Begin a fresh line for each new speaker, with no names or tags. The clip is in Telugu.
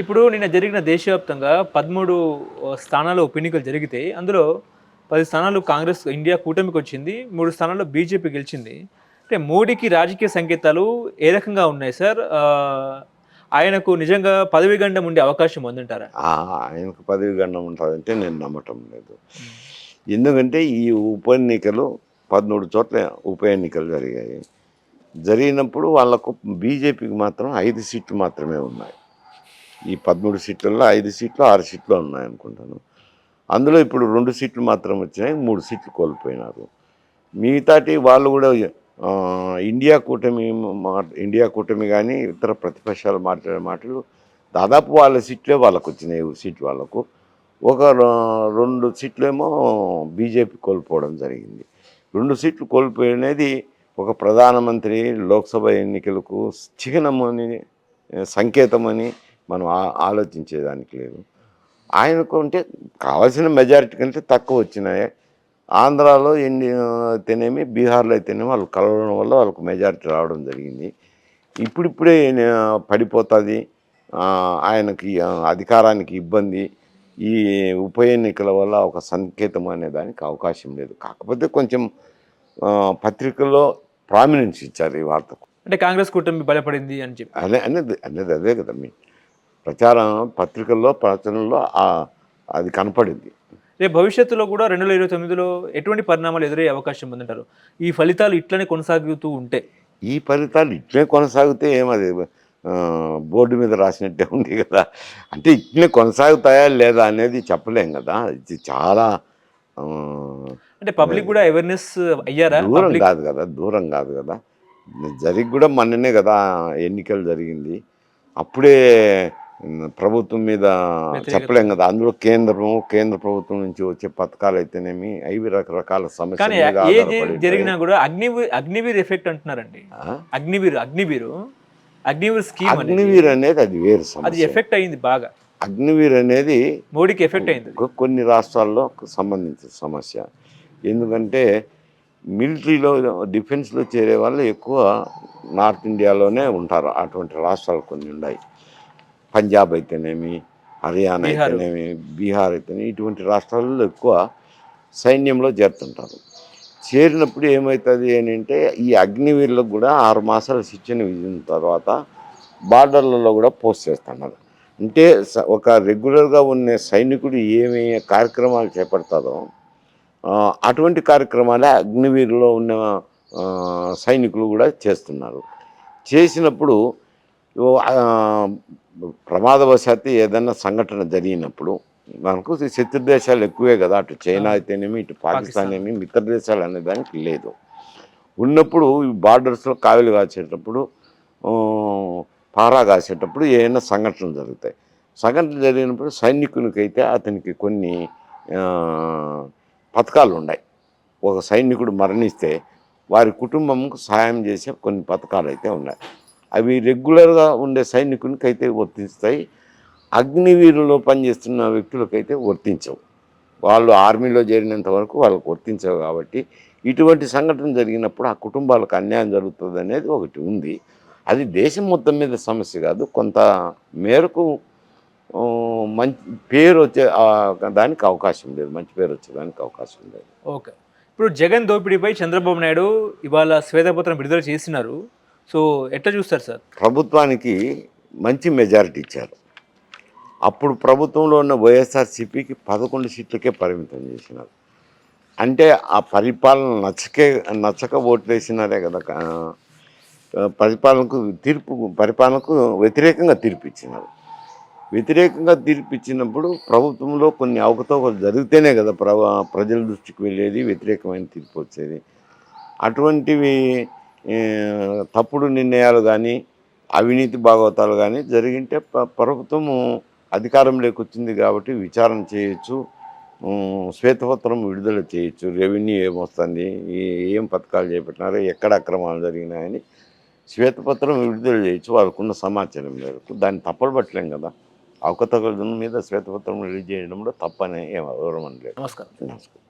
ఇప్పుడు నిన్న జరిగిన దేశవ్యాప్తంగా పదమూడు స్థానాల ఉప ఎన్నికలు జరిగితే అందులో పది స్థానాలు కాంగ్రెస్ ఇండియా కూటమికి వచ్చింది మూడు స్థానాల్లో బీజేపీ గెలిచింది. అంటే మోడీకి రాజకీయ సంకేతాలు ఏ రకంగా ఉన్నాయి సార్? ఆయనకు నిజంగా పదవి గండం ఉండే అవకాశం ఉందంటారా?
ఆయనకు పదవి గండం ఉంటుందంటే నేను నమ్మటం లేదు. ఎందుకంటే ఈ ఉప ఎన్నికలు పదమూడు చోట్ల ఉప ఎన్నికలు జరిగాయి. జరిగినప్పుడు వాళ్ళకు బీజేపీకి మాత్రం ఐదు సీట్లు మాత్రమే ఉన్నాయి. ఈ పదమూడు సీట్లలో ఐదు సీట్లు ఆరు సీట్లు ఉన్నాయనుకుంటాను. అందులో ఇప్పుడు రెండు సీట్లు మాత్రం వచ్చినాయి మూడు సీట్లు కోల్పోయినారు. మిగతాటి వాళ్ళు కూడా ఇండియా కూటమి మా ఇండియా కూటమి కానీ ఇతర ప్రతిపక్షాలు మాట్లాడే మాటలు దాదాపు వాళ్ళ సీట్లే వాళ్ళకు వచ్చినాయి సీట్లు వాళ్ళకు. ఒక రెండు సీట్లేమో బీజేపీ కోల్పోవడం జరిగింది. రెండు సీట్లు కోల్పోయినది ఒక ప్రధానమంత్రి లోక్సభ ఎన్నికలకు చిహ్నమని సంకేతమని మనం ఆ- ఆలోచించేదానికి లేదు. ఆయనకు అంటే కావాల్సిన మెజారిటీ కంటే తక్కువ వచ్చినాయి. ఆంధ్రాలో ఎన్ని అయితేనేమి బీహార్లో అయితేనేమి వాళ్ళు కలవడం వల్ల వాళ్ళకు మెజారిటీ రావడం జరిగింది. ఇప్పుడిప్పుడే పడిపోతుంది. ఆయనకి అధికారానికి ఇబ్బంది. ఈ ఉప ఎన్నికల వల్ల ఒక సంకేతం అనే దానికి అవకాశం లేదు. కాకపోతే కొంచెం పత్రికల్లో ప్రామినెన్స్ ఇచ్చారు ఈ వార్తకు
అంటే కాంగ్రెస్ కూటమి బలపడింది అని చెప్పి.
అదే అనేది అనేది అదే కదా మీ ప్రచారం పత్రికల్లో ప్రచారంలో ఆ- అది కనపడింది.
రేపు భవిష్యత్తులో కూడా రెండు వేల ఇరవై తొమ్మిదిలో ఎటువంటి పరిణామాలు ఎదురయ్యే అవకాశం ఉందంటారు? ఈ ఫలితాలు ఇట్లనే కొనసాగుతూ ఉంటే.
ఈ ఫలితాలు ఇట్లే కొనసాగితే ఏమది? బోర్డు మీద రాసినట్టే ఉంది కదా. అంటే ఇట్లే కొనసాగుతాయా లేదా అనేది చెప్పలేం కదా. ఇది చాలా
అంటే పబ్లిక్ కూడా అవేర్నెస్ అయ్యారా?
దూరం కాదు కదా దూరం కాదు కదా. జరిగి కూడా మొన్ననే కదా ఎన్నికలు జరిగింది. అప్పుడే ప్రభుత్వం మీద. చెప్పలేం కదా. అందులో కేంద్రం కేంద్ర ప్రభుత్వం నుంచి వచ్చే పథకాలు అయితేనేమి అవి రకరకాల సమస్యలు
జరిగినా కూడా అగ్నివీర్ అగ్నివీర్ ఎఫెక్ట్ అంటున్నారండి? అగ్నివీర్ అగ్నివీరు అగ్నివీర్ స్కీమ్
అగ్నివీర్ అనేది అది వేరు
అది ఎఫెక్ట్ అయింది బాగా.
అగ్నివీర్ అనేది
మోడీకి ఎఫెక్ట్ అయింది.
కొన్ని రాష్ట్రాల్లో సంబంధించిన సమస్య. ఎందుకంటే మిలిటరీలో డిఫెన్స్లో చేరే వాళ్ళు ఎక్కువ నార్త్ ఇండియాలోనే ఉంటారు. అటువంటి రాష్ట్రాలు కొన్ని ఉన్నాయి. పంజాబ్ అయితేనేమి హర్యానా. అయితేనేమి బీహార్ అయితేనేమి ఇటువంటి రాష్ట్రాలలో ఎక్కువ సైన్యంలో చేరుతుంటారు. చేరినప్పుడు ఏమవుతుంది అని అంటే ఈ అగ్నివీరులకు కూడా ఆరు మాసాల శిక్షణ విధిన తర్వాత బార్డర్లలో కూడా పోస్ట్ చేస్తున్నారు. అంటే ఒక రెగ్యులర్గా ఉన్న సైనికుడు ఏమి కార్యక్రమాలు చేపడతారో అటువంటి కార్యక్రమాలే అగ్నివీరులో ఉన్న సైనికులు కూడా చేస్తున్నారు. చేసినప్పుడు ప్రమాదవశాత్తు ఏదైనా సంఘటన జరిగినప్పుడు మనకు శత్రు దేశాలు ఎక్కువే కదా. అటు చైనా అయితేనేమి ఇటు పాకిస్తాన్ ఏమి మిత్ర దేశాలు అనే దానికి లేదు. ఉన్నప్పుడు ఈ బార్డర్స్లో కావిలి కాసేటప్పుడు పారా కాసేటప్పుడు ఏమైనా సంఘటనలు జరుగుతాయి. సంఘటన జరిగినప్పుడు సైనికునికైతే అతనికి కొన్ని పథకాలు ఉన్నాయి. ఒక సైనికుడు మరణిస్తే వారి కుటుంబంకు సహాయం చేసే కొన్ని పథకాలు అయితే ఉన్నాయి. అవి రెగ్యులర్గా ఉండే సైనికునికి అయితే వర్తిస్తాయి. అగ్నివీరులో పనిచేస్తున్న వ్యక్తులకైతే వర్తించవు. వాళ్ళు ఆర్మీలో చేరినంత వరకు వాళ్ళకు వర్తించవు కాబట్టి ఇటువంటి సంఘటన జరిగినప్పుడు ఆ కుటుంబాలకు అన్యాయం జరుగుతుంది అనేది ఒకటి ఉంది. అది దేశం మొత్తం మీద సమస్య కాదు. కొంత మేరకు మంచి పేరు వచ్చే దానికి అవకాశం లేదు. మంచి పేరు వచ్చేదానికి అవకాశం లేదు.
ఓకే. ఇప్పుడు జగన్ దోపిడీపై చంద్రబాబు నాయుడు ఇవాళ శ్వేతపత్రం విడుదల చేసినారు. సో ఎట్లా చూస్తారు సార్?
ప్రభుత్వానికి మంచి మెజారిటీ ఇచ్చారు. అప్పుడు ప్రభుత్వంలో ఉన్న వైఎస్ఆర్సీపీకి పదకొండు సీట్లకే పరిమితం చేసినారు. అంటే ఆ పరిపాలన నచ్చకే నచ్చక ఓట్లు వేసినారే కదా పరిపాలనకు తీర్పు పరిపాలనకు వ్యతిరేకంగా తీర్పు ఇచ్చినారు. వ్యతిరేకంగా తీర్పు ఇచ్చినప్పుడు ప్రభుత్వంలో కొన్ని అవకతవకలు జరిగితేనే కదా ప్ర ప్రజల దృష్టికి వెళ్ళేది వ్యతిరేకమైన తీర్పు వచ్చేది. అటువంటివి తప్పుడు నిర్ణయాలు కానీ అవినీతి భాగవతాలు కానీ జరిగింటే ప్రభుత్వము అధికారంలోకి వచ్చింది కాబట్టి విచారణ చేయొచ్చు. శ్వేతపత్రం విడుదల చేయొచ్చు. రెవెన్యూ ఏమొస్తుంది? ఏ- ఏం పథకాలు చేపట్టినారో? ఎక్కడ అక్రమాలు జరిగినాయని శ్వేతపత్రం విడుదల చేయొచ్చు. వాళ్ళకున్న సమాచారం మేరకు. దాన్ని తప్పలు పట్టలేం కదా. అవకతవకల మీద శ్వేతపత్రం రిలీజ్ చేయడంలో తప్పనే ఏం వివరం లేదు.
నమస్కారం.
నమస్కారం.